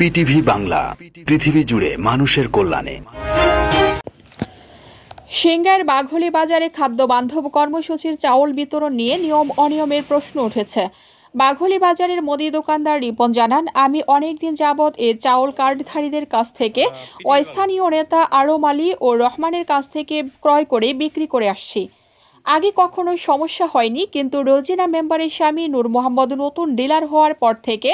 PTV Bangla পৃথিবী জুড়ে মানুষের কল্যাণে। সিঙ্গার বাঘলি বাজারে খাদ্য বান্ধব কর্মসূচির চাউল বিতরণ নিয়ে নিয়ম অনিয়মের প্রশ্ন উঠেছে। বাঘলি বাজারের মুদি দোকানদার রিপন জানান আমি অনেকদিন যাবৎ এ চাউল কার্ডধারীদের কাছ থেকে অস্থানীয় নেতা আরম আলী ও রহমানের কাছ থেকে ক্রয় করে বিক্রি করে আসছি। আগে কখনো সমস্যা হয়নি কিন্তু রোজিনা মেম্বারের স্বামী নূর মোহাম্মদ নতুন ডিলার হওয়ার পর থেকে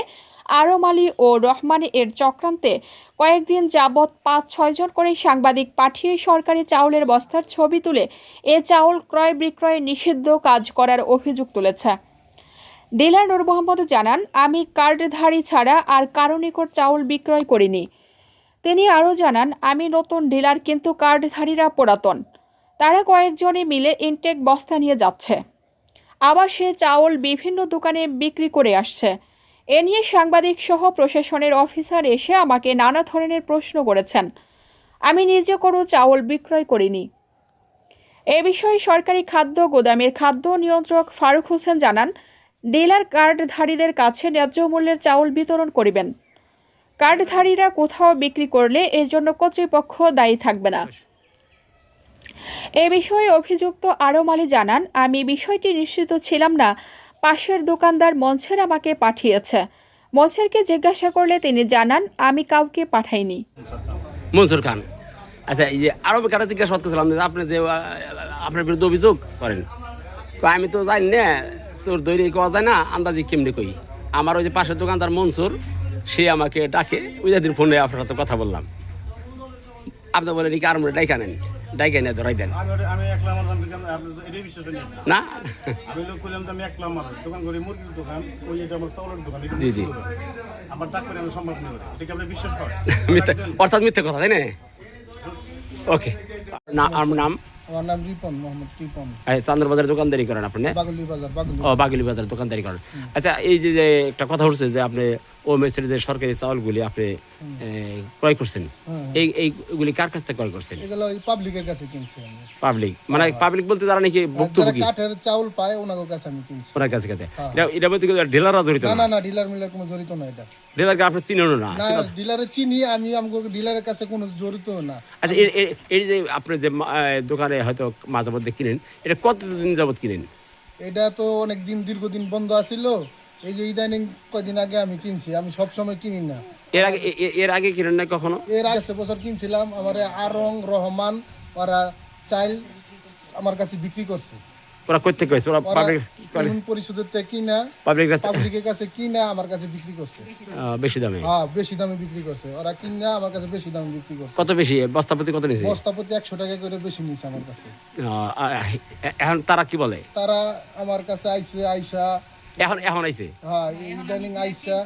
আরম আলী ও রহমান এর চক্রান্তে কয়েকদিন যাবৎ পাঁচ ছয়জন করে সাংবাদিক পাঠিয়ে সরকারি চাউলের বস্তার ছবি তুলে এ চাউল ক্রয় বিক্রয় নিষিদ্ধ কাজ করার অভিযোগ তুলেছে। ডিলার নূর মোহাম্মদ জানান, আমি কার্ডধারী ছাড়া আর কারও নিকট চাউল বিক্রয় করিনি। তিনি আরও জানান, আমি নতুন ডিলার কিন্তু কার্ডধারীরা পুরাতন। তারা কয়েকজনে মিলে ইনটেক বস্তা নিয়ে যাচ্ছে। আবার সে চাউল বিভিন্ন দোকানে বিক্রি করে আসছে। এ নিয়ে সাংবাদিক সহ প্রশাসনের অফিসার এসে আমাকে নানা ধরনের প্রশ্ন করেছেন। আমি নিজে কোনো চাউল বিক্রয় করিনি। এ বিষয়ে সরকারি খাদ্য গোদামের খাদ্য নিয়ন্ত্রক ফারুক হোসেন জানান, ডিলার কার্ডধারীদের কাছে ন্যায্য মূল্যের চাউল বিতরণ করিবেন। কার্ডধারীরা কোথাও বিক্রি করলে এর জন্য কর্তৃপক্ষ দায়ী থাকবে না। এ বিষয়ে অভিযুক্ত আরম আলী জানান, আমি বিষয়টি নিশ্চিত ছিলাম না পাশের দোকানদার মঞ্চের আমাকে পাঠিয়েছে। মঞ্চেরকে জিজ্ঞাসা করলে তিনি জানান, আমি কাউকে পাঠাইনি। মনসুর খান আচ্ছা এই যে আরও কাটা জিজ্ঞাসা করছিলাম যে আপনি যে আপনার বিরুদ্ধে অভিযোগ করেন। তো আমি তো জানি না, চোর দৈরি কওয়া যায় না, আন্দাজি কেমনি কই আমার ওই যে পাশের দোকানদার মনসুর, সে আমাকে ডাকে, ওই দিন ফোনে আপনার সাথে কথা বললাম। আপনি বলেন কি আর ডাইকা নেন? ডাইকা ধরাই দেন। না না? আমি লোক করলাম যে আমি একলা আমার দোকান করি মুরগির দোকান ওই এটা আমার চাউলের দোকান এটা জি, জি। বিক্রি করি। আমার ডাক করে আমি সম্ভব নেই এটা কি আপনি বিশ্বাস করেন। অর্থাৎ মিথ্যে কথা তাই না? ওকে। না আমার নাম আমার নাম রিপন মোহাম্মদ রিপন। এই চান্দ্রবাজার দোকানদারি করেন আপনি না? বাজার বাগলি। ও বাগলি বাজার দোকানদারি করেন। আচ্ছা এই যে যে একটা কথা উঠছে যে আপনি ও মেসের যে সরকারি চাউলগুলি আপনি ক্রয় করছেন এই এইগুলি কার কাছ থেকে ক্রয় করছেন? এগুলো পাবলিকের কাছে কিনছি পাবলিক মানে পাবলিক বলতে যারা নাকি আর ভুক্তভোগী? কাঠের চাউল পায় ওনাদের কাছে আমি কিনছি। ওনার কাছে কাছে এটা এটা বলতে ডিলাররা জড়িত না না? না না ডিলার মিলার কোনো জড়িত না এটা। ডিলারকে আপনি চিনেন না ডিলারে চিনি আমি আমাকে ডিলারের কাছে কোনো জড়িত না। আচ্ছা এই যে আপনি যে দোকানে হয়তো মাঝে মধ্যে কিনেন এটা কতদিন যাবত কিনেন? এটা তো অনেক দিন দীর্ঘদিন বন্ধ আছিল। এই যে ইদানিং কদিন আগে আমি কিনছি আমি সব সময় কিনি না। এর আগে এর আগে কিনেন না কখনো? এর আগে বছর কিনছিলাম আমার আরং রহমান ওরা চাইল আমার কাছে বিক্রি করছে। ওরা করতে ওরা পাবলিক কিনা পাবলিক পাবলিকের কাছে কিনা আমার কাছে বিক্রি করছে। বেশি দামে। হ্যাঁ বেশি দামে বিক্রি করছে। ওরা কিনা আমার কাছে বেশি দামে বিক্রি করছে। কত বেশি? বস্তাপতি কত নিয়েছে বস্তা প্রতি একশো টাকা করে বেশি নিচ্ছে আমার কাছে। এখন তারা কি বলে? তারা আমার কাছে আইসে আইসা এখন এখন আইছে? হ্যাঁ ইদানিং আইসা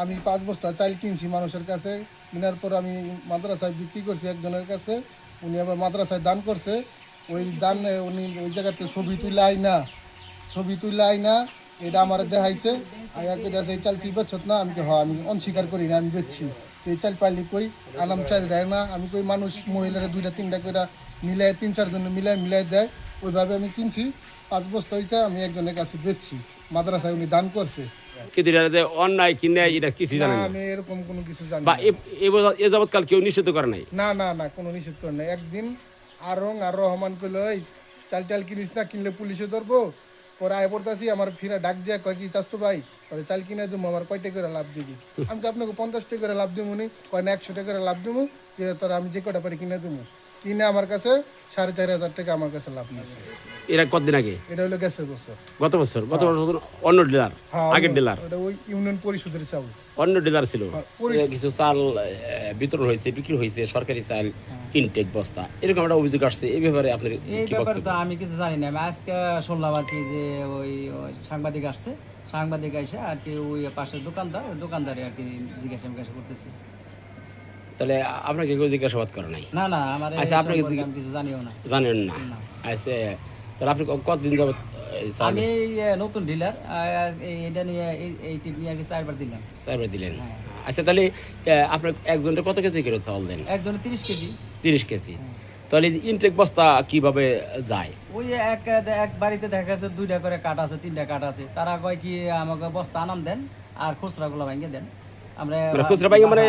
আমি পাঁচ বস্তা চাল কিনছি মানুষের কাছে। কেনার পর আমি মাদ্রাসায় বিক্রি করছি একজনের কাছে। উনি আবার মাদ্রাসায় দান করছে। ওই দান উনি ওই জায়গাতে ছবি তুলে না ছবি তুলে না এটা আমার দেখাইছে। আয়া কে এই চাল তুই বেচত না? আমি কই, হ্যাঁ আমি অস্বীকার করি না আমি বেচছি। এই চাল পাইলে কই আলাম চাল দেয় না। আমি কই মানুষ মহিলারা দুইটা তিনটা করে মিলাই তিন চারজন মিলাই মিলাই দেয়। ওইভাবে আমি কিনছি। পাঁচ বস্তা হয়েছে আমি একজনের কাছে বেচছি। মাদ্রাসায় উনি দান করছে। অন্যায় কি নেয় এটা কিছু আমি এরকম কোনো কিছু জানি বা না। এ- যাবৎকাল কেউ নিষিদ্ধ করে নাই? না না না কোনো নিষেধ করে না একদিন আরং আর রহমান কইলো ওই চাল টাল কিনিস না কিনলে পুলিশে ধরবো। পরে আয় পড়তাছি আমার ফিরা ডাক দিয়া কয় কি চাস তো ভাই? পরে চাল কিনে দেবো আমার কয়টা করে লাভ দিবি? আমি তো আপনাকে পঞ্চাশ টাকা করে লাভ দেবো নি? কয় না একশো টাকা করে লাভ দেবো যে তোর আমি যে কটা পারি কিনে দেবো কিনে আমার কাছে সাড়ে চার হাজার টাকা আমার কাছে লাভ নিয়েছে এরা কতদিন আগে? এটা হলো গেছে বছর। গত বছর? গত বছর অন্য ডিলার হ্যাঁ আগের ডিলার। ওটা ওই ইউনিয়ন পরিষদের চাউল। অন্য ডিলার ছিল। কিছু চাল বিতরণ হয়েছে বিক্রি হয়েছে সরকারি চাল। ইনটেক বস্তা। এরকম একটা অভিযোগ আসছে এই ব্যাপারে আপনার এই ব্যাপারে তো আমি কিছু জানি না। আমি আজকে শুনলাম আর কি যে ওই সাংবাদিক আসছে সাংবাদিক এসে আর কি ওই পাশের দোকানদার ওই দোকানদারে আর কি জিজ্ঞাসা জিজ্ঞাসা করতেছি। তাহলে আপনাকে কেউ জিজ্ঞাসাবাদ করে নাই? না না আমার আচ্ছা, আপনাকে কিছু জানিও না। জানেন না। আচ্ছা তাহলে আপনি কতদিন যাবত আমি নতুন ডিলার এটা নিয়ে এই- টিপ নিয়ে আর কি চারবার দিলাম। সার্ভে দিলেন। আচ্ছা তাহলে আপনার একজনের কত কেজি করে চাল দেন? একজনের তিরিশ কেজি। তিরিশ কেজি। তাহলে ইনটেক বস্তা কীভাবে যায়? ওই এক এক বাড়িতে দেখা যাচ্ছে দুইটা করে কাঠ আছে তিনটা কাঠ আছে। তারা কয় কি আমাকে বস্তা আনাম দেন আর খুচরাগুলো ভেঙে দেন। আমরা মানে খুচরা পাইকারি মানে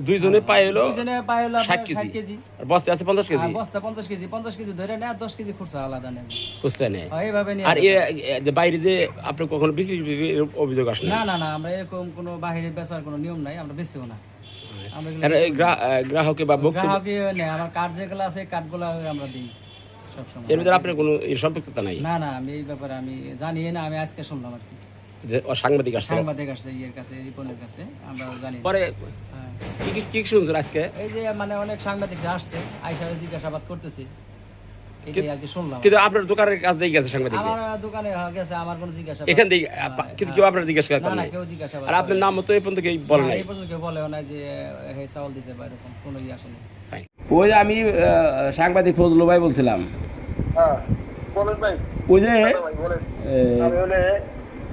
দুইজনে পাই হলো দুইজনে পাই হলো ষাট আপনার ষাট কেজি। কেজি। আর বস্তা আছে পঞ্চাশ কেজি? বস্তা পঞ্চাশ কেজি। ধরে নেয় আর কেজি খুচরা আলাদা নেয় খুচরা নেয়? এইভাবে নিয়ে আর এ এ- যে বাইরে যে আপনি কখনো বিক্রি অভিযোগ আসলে? না না না আমরা এরকম কোনো বেচার কোনো নিয়ম নাই আমরা বেচিও না। আমরা এগুলো আর এই গ্রা- গ্রাহকে বা বক্তব্য নেই আমার কার্ড যেগুলো আছে কার্ডগুলো আমরা দিই এর ভিতরে আপনার কোনো সম্পৃক্ততা নাই? না না আমি এই ব্যাপারে আমি জানি না আমি আজকে শুনলাম আর কি। যে সাংবাদিক আসছে সাংবাদিক আসছে ইয়ের কাছে রিপনের কাছে আমরা জানি। পরে হ্যাঁ। কি কি কি শুনছেন আজকে? এই যে মানে অনেক সাংবাদিক আসছে আইসারে জিজ্ঞাসাবাদ করতেছে। এটাই আর কি শুনলাম। কিন্তু আপনার দোকানের কাছ দিয়ে গেছে সাংবাদিক? আমার দোকানে হ্যাঁ, গেছে আমার কোনো জিজ্ঞাসা এখান থেকে কিন্তু কেউ আপনার জিজ্ঞাসা না না কেউ জিজ্ঞাসাবাদ আর আপনার নাম তো এই পর্যন্ত কেউ বলে না, এই পর্যন্ত কেউ বলেও না যে হে চাউল দিছে বা এরকম কোনো ইয়ে ওই আমি সাংবাদিক ফজলু ভাই বলছিলাম। হ্যাঁ বলেন ভাই। ওই যে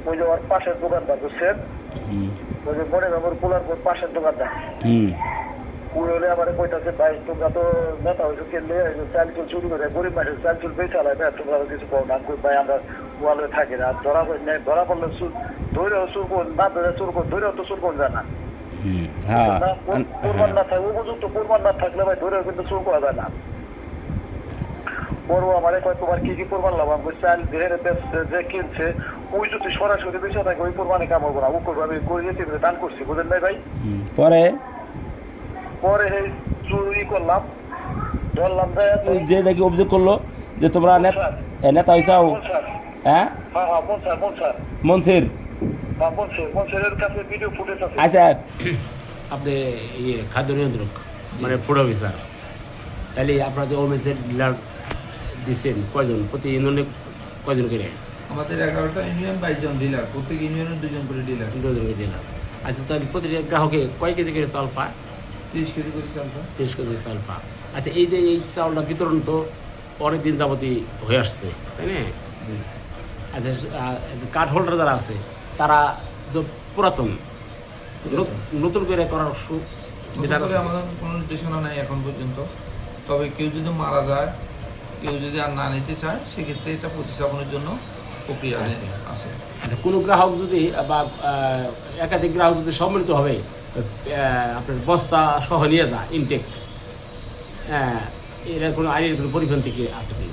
ওই যে ওর পাশের দোকানদার বুঝছেন? ওই যে মনে নম্বর পোলার পর পাশের দোকানদার। হলে আমার কইতাছে ভাই তোমরা তো নেতা হয়েছে কেনলে চাল চুল চুরি করে গরিব মানুষের চাল চুল বেচা হয় না তোমরা কিছু পাও না। ভাই আমরা ওয়ালে থাকি না ধরা পড়ে নাই ধরা পড়লে চুর চুর কোন না ধরে চুর কোন ধৈরেও তো চুর কোন যায় না। থাকলে ভাই ধরেও কিন্তু চুর করা যায় না। বড় আমারে কয় তোমার কি কি কোরবান লাভ? আমি চাল দেহের যে কিনছে ওই যদি সরাসরি বেঁচে থাকে ওই কোরবানি কাম হব না। ও করব আমি করে যেতে দান করছি বুঝলেন নাই ভাই? পরে? পরে এই চুরি করলাম ধরলাম যে যে দেখি অভিযোগ করল যে তোমরা নেত- এ, নেতা হইসাও হ্যাঁ? হ্যাঁ হ্যাঁ মন স্যার মন স্যার। মনসির? স্যার কাছে ভিডিও ফুটেজ আছে। আচ্ছা। আপনি ইয়ে খাদ্য নিয়ন্ত্রক মানে ফুড অফিসার তাহলে আপনারা যে ওমেসের ডিলার দিচ্ছেন কয়জন? প্রতি ইউনিয়নে কয়জন করে? আমাদের এগারোটা ইউনিয়ন বাইশ জন ডিলার প্রত্যেক ইউনিয়নের দুজন করে ডিলার দুজন করে ডিলার আচ্ছা তাহলে প্রতিটা গ্রাহকে কয় কেজি করে চাল পায়? তিরিশ কেজি করে চালটা তিরিশ কেজি চাল পায়। আচ্ছা এই যে এই চাউলটা বিতরণ তো অনেক দিন যাবতই হয়ে আসছে তাই না? আচ্ছা কার্ড হোল্ডার যারা আছে তারা যে পুরাতন নতুন করে করার সু- বিধান নতুন আছে? করে আমাদের কোনো নির্দেশনা নাই এখন পর্যন্ত। তবে কেউ যদি মারা যায় কেউ যদি আর না নিতে চায় সেক্ষেত্রে এটা প্রতিস্থাপনের জন্য প্রক্রিয়া আছে। আচ্ছা, কোনো গ্রাহক যদি বা একাধিক গ্রাহক যদি সম্মিলিত হবে আপনার বস্তা সহ নিয়ে যায় ইনটেক হ্যাঁ এর কোনো আইনের কোনো পরিপন্থী কি আছে কি?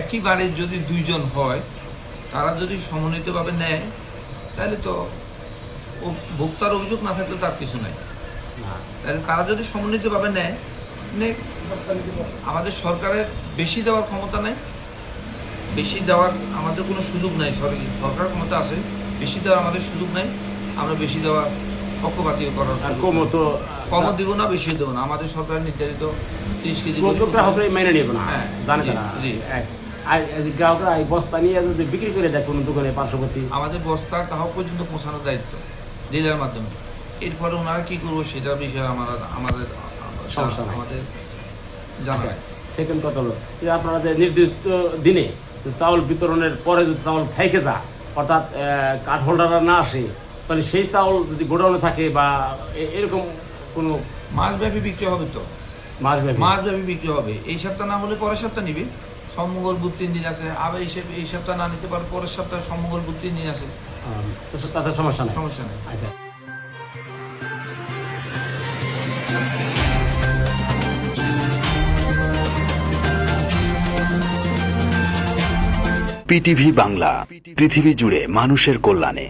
একই বাড়ির যদি দুইজন হয় তারা যদি সমন্বিতভাবে নেয় তাহলে তো ভোক্তার অভিযোগ না থাকলে তার কিছু নাই। তাহলে তারা যদি সমন্বিতভাবে নেয় নেক আমাদের সরকারের বেশি দেওয়ার ক্ষমতা নেই। বেশি দেওয়ার আমাদের কোনো সুযোগ নাই সরি সরকার ক্ষমতা আছে বেশি দেওয়ার আমাদের সুযোগ নাই। আমরা বেশি দেওয়ার পক্ষপাতীয় করার কমও তো কমও দিব না বেশি দেবো না। আমাদের সরকার নির্ধারিত তিরিশ কেজি গ্রাহকরাই মেনে নেবে না। হ্যাঁ, জানে। আর গ্রাহকরা এই বস্তা নিয়ে যদি বিক্রি করে দেয় কোনো দোকানে পার্শ্ববর্তী? আমাদের বস্তা গ্রাহক পর্যন্ত পৌঁছানোর দায়িত্ব ডিলার মাধ্যমে। এরপরে ওনারা কি করব সেটার বিষয়ে আমরা আমাদের সমস্যা নাই। সেকেন্ড কথা হলো যে আপনারা যে নির্দিষ্ট দিনে যে চাউল বিতরণের পরে যদি চাউল থেকে যা অর্থাৎ কার্ড হোল্ডাররা না আসে তাহলে সেই চাউল যদি গোডাউনে থাকে বা এরকম কোনো মাসব্যাপী বিক্রি হবে তো? মাস ব্যাপী মাসব্যাপী বিক্রি হবে। এই সপ্তাহ না হলে পরের সপ্তাহ নিবে। সম্মঙ্গল বুধ তিন দিন আছে। আবার এই এই সপ্তাহ না নিতে পারে পরের সপ্তাহে সম্মঙ্গল বুধ তিন দিন আছে। তো তাতে সমস্যা নেই। সমস্যা নেই। আচ্ছা। পিটিভি বাংলা পৃথিবী জুড়ে মানুষের কল্যাণে।